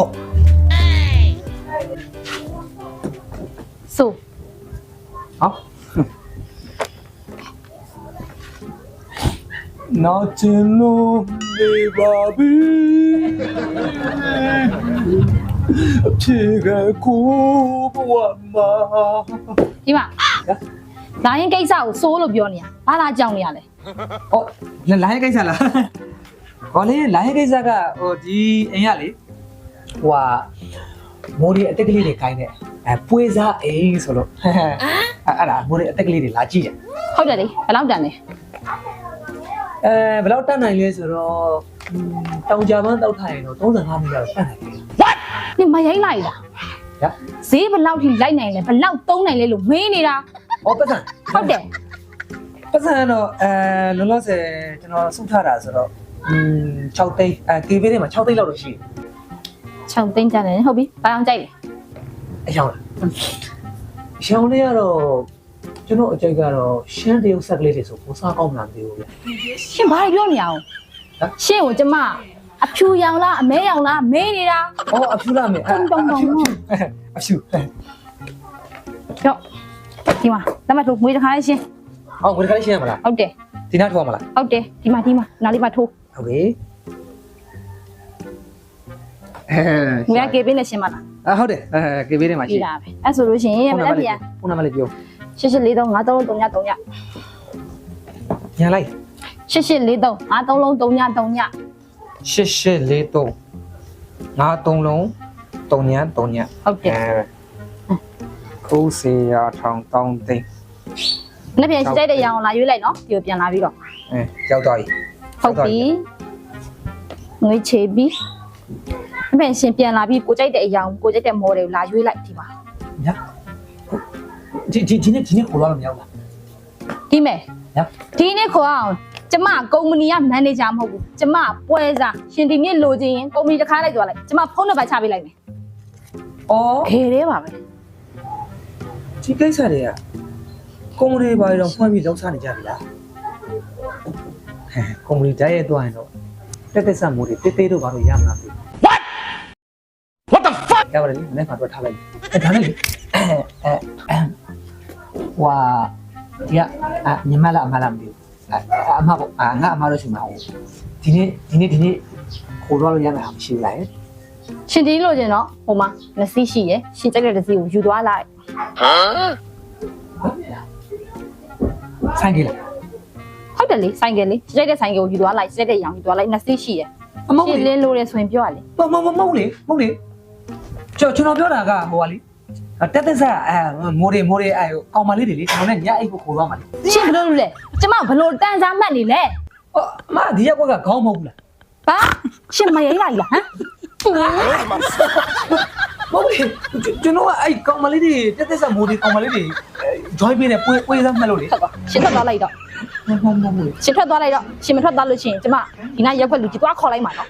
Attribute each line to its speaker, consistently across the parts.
Speaker 1: ဟုတ်ဟုတ်
Speaker 2: ဆို
Speaker 1: ဟောနောက်ကျင်လို့နေပါပြီအဖြစ်ကကိုဘဝမှာ
Speaker 2: ဒီမှာလာရင်ကိစ္စကိုစိုးလို့ပြောနေရဘာလာကြောင်နေရလဲ။
Speaker 1: အော်လိုင်းကိစ္စလား။ကောလေလိုင်းကိစ္စကဟိုဒီအိမ်ကလေ ဟိုကမိုးဒီအသက်ကလေးတွေခိုင်းတဲ့အဲပွေးစားအိမ်ဆိုလို့အဲ့ဒါမိုးဒီအသက်ကလေးတွေလာကြည့်ကြ
Speaker 2: ဟုတ်တယ်လေဘယ်လောက်တန်လဲ
Speaker 1: အဲဘယ်လောက်တန်နိုင်လဲဆိုတော့တောင်ကြမ်းတောက်ထားရင်တော့35မိနစ်လောက်တန်နိုင်တယ် what
Speaker 2: နင်မရိုက်လိုက်လား
Speaker 1: ဗျာ
Speaker 2: ဈေးဘယ်လောက်ထိလိုက်နိုင်လဲဘယ်လောက်သုံးနိုင်လဲလို့မေးနေတာ
Speaker 1: ဟောပတ်စံ
Speaker 2: ဟုတ်တယ်
Speaker 1: ပတ်စံတော့အဲလောလောဆယ်ကျွန်တော်စုထားတာဆိုတော့อืม6သိန်းအဲ KB တွေမှာ6သိန်းလောက်တော့ရှိတယ်
Speaker 2: 6သိန်းတန်တယ်ဟုတ်ပြီဘာအောင်ကြိုက်လဲ။
Speaker 1: အယောင်လား။အယောင်လေးကတော့ကျွန်တော်အကြိုက်ကတော့ရှမ်းတရုတ်ဆက်ကလေးတွေဆိုကိုစားကောင်းမှန်းမသိဘူးဗျ။
Speaker 2: ရှင်ဘာတွေပြောနေရအောင်
Speaker 1: ဟမ်
Speaker 2: ရှင်ကိုကျမအဖြူရောင်လားအမဲရောင်လားမေးနေတာ။
Speaker 1: အော်အဖြူလာမယ်။
Speaker 2: တုံတုံတုံ
Speaker 1: အဖြူ။
Speaker 2: ကြောက်ဒီမှာလက်မထိုးငွေတစ်ခါလေးရှင်
Speaker 1: ဟောငွေခါလေးရှင်းရမလား
Speaker 2: ဟုတ်တယ်။
Speaker 1: ဒီနားထောက်မလား
Speaker 2: ဟုတ်တယ်ဒီမှာဒီမှာနားလေးမှာထိုး။
Speaker 1: ဟုတ်ပြီ။ အဲ
Speaker 2: ငွေကကေပေးနဲ့ရှင်မလား
Speaker 1: အဟုတ်တယ်အဲကေဘေးထဲမှာရှိ
Speaker 2: ပြီးတာပဲအဲ့ဆိုလို့ရှိရင်မလက်ပြန်
Speaker 1: ခုနမလေးပြော
Speaker 2: ရှစ်ရှစ်လေးသုံးငါးသုံးလုံးသုံးညသုံးည
Speaker 1: ညလိုက်
Speaker 2: ရှစ်ရှစ်လေးသုံးငါးသုံးလုံးသုံးညသုံးည
Speaker 1: ရှစ်ရှစ်လေးသုံးငါးသုံးလုံးတုံညံတုံညံ
Speaker 2: ဟုတ်တယ်
Speaker 1: ခိုးစီရထောင်တောင်းသိန်း
Speaker 2: လက်ပြန်ကြိုက်တဲ့ရအောင်လာရွေးလိုက်နော်ဒီကိုပြန်လာပြီးတော့
Speaker 1: အဲရောက်သွားပြီ
Speaker 2: ဟုတ်ပြီငွေချေပြီးလက် ပြန်ရှင်ပြန်လာပြီးကိုကြိုက်တဲ့အရာကိုကြိုက်တဲ့မော်ဒယ်ကိုလာရွေးလိုက်ဒီမှာ
Speaker 1: ညဒီဒီဒီနေ့ဒီနေ့ခေါ်လာလို့မရောက်လား
Speaker 2: ဒီမဲ့
Speaker 1: ည
Speaker 2: ဒီနေ့ခေါ်အောင်ကျမကုမ္ပဏီကမန်နေဂျာမဟုတ်ဘူးကျမပွဲစားရှင်ဒီနေ့လိုချင်ရင်ကုမ္ပဏီတစ်ခါလိုက်သွားလိုက်ကျမဖုန်းနံပါတ်ချပေးလိုက်မယ်
Speaker 1: အော်
Speaker 2: ခေသေးပါပဲ
Speaker 1: ဒီကိစ္စတွေကကုမ္ပဏီဘာတွေတော့ဖွင့်ပြီးလောက်စားနေကြပြီလားဟဲကုမ္ပဏီဓာတ်ရဲ့တွားရင်တော့တက်တက်ဆက်မိုးတွေတေးသေးတို့ဘာလို့ရမလားမသိဘူး What the fuck ရပါတယ်လေမနေ့ကတော့ထားလိုက်အဲဒါနဲ့လေအဲအဲဟွာဒီကအညီမလားအမလားမသိဘူးအအမပေါ့အာငါအမလို့ရှိမှာဟုတ်ဒီနေ့ဒီနေ့ဒီနေ့ခေါ်တော့လို့ရမှာမရှိဘူးလား
Speaker 2: ရှင်ဒီလိုချင်တော့ဟိုမှာနစီရှိရယ်ရှင်ကြိုက်တဲ့တစ်စီကိုယူသွားလိုက်
Speaker 1: ဆိုင်ကြီးလား
Speaker 2: ဟုတ်တယ်လေဆိုင်ကယ်လေကြိုက်တဲ့ဆိုင်ကယ်ကိုယူသွားလိုက်ကြိုက်တဲ့ရောင်ယူသွားလိုက်နစီရှိရယ်
Speaker 1: အမဟုတ်
Speaker 2: ရှင်
Speaker 1: လေ
Speaker 2: လင်းလို့ရဆိုရင်ပြောရလေ
Speaker 1: မမမမဟုတ်လေမဟုတ်လေ ကျွန်တော်ကျွန်တော်ပြောတာကဟိုကလေတက်တက်ဆက်အဲမိုးတွေမိုးတွေအဲကောင်မလေးတွေလေကျွန်တော်နဲ့ညအိတ်ကိုခေါ်သွားမှာလေ
Speaker 2: ရှင်ဘယ်လိုလုပ်လဲကျမဘယ်လိုတန်စားမှတ်နေလဲ
Speaker 1: အော်အမဒီရက်ကွက်ကခေါင်းမဟုတ်ဘူးလား
Speaker 2: ဘာရှင်မရိလားလားဟမ်
Speaker 1: မဟုတ်လေကျွန်တော်ကအဲ့ကောင်မလေးတွေတက်တက်ဆက်မိုးတွေကောင်မလေးတွေ joy ပေးတယ်ပွေးပွေးစမ်းမှတ်လို့လေ
Speaker 2: ဟုတ်ပါရှင်ထွက်သွားလိုက်တော့
Speaker 1: မဟုတ်မဟုတ်လေ
Speaker 2: ရှင်ထွက်သွားလိုက်တော့ရှင်မထွက်သွားလို့ရှိရင်ကျမဒီနားရက်ခွက်လူကြီးသွားခေါ်လိုက်မှာနော်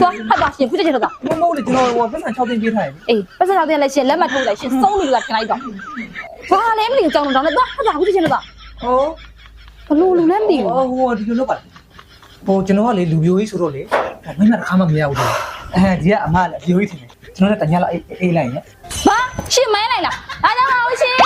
Speaker 2: သွားထွက်သွားရှင်ခုချက်ချက်ထွက်သွား
Speaker 1: မဟုတ်လေကျွန်တော်ဟိုပတ်စံ6သိန်းပေးထားတယ်
Speaker 2: အေးပတ်စံတော်တင်လိုက်ရှင်လက်မှတ်ထိုးလိုက်ရှင်စုံးနေလို့ထင်လိုက်တော့ဘာလဲမသိဘူးကြောင်းတော့တော့သွားထွက်သွားခုချက်ချက်ထွက်သွား
Speaker 1: ဟော
Speaker 2: ဘလို့လူလည်းမသိဘူး
Speaker 1: ဟိုဟိုဒီလိုလုပ်ပါဟိုကျွန်တော်ကလေလူမျိုးကြီးဆိုတော့လေမင်းမတစ်ခါမှမရဘူးလေအဲဒီကအမလည်းလူမျိုးကြီးထင်တယ်ကျွန်တော်လည်းတညာလောက်အေးအေးလိုက်ရင်
Speaker 2: ဘာရှင်မိုင်းလိုက်လားဒါကြောင့်ပါဦးရှင်ဒီမှာခဏ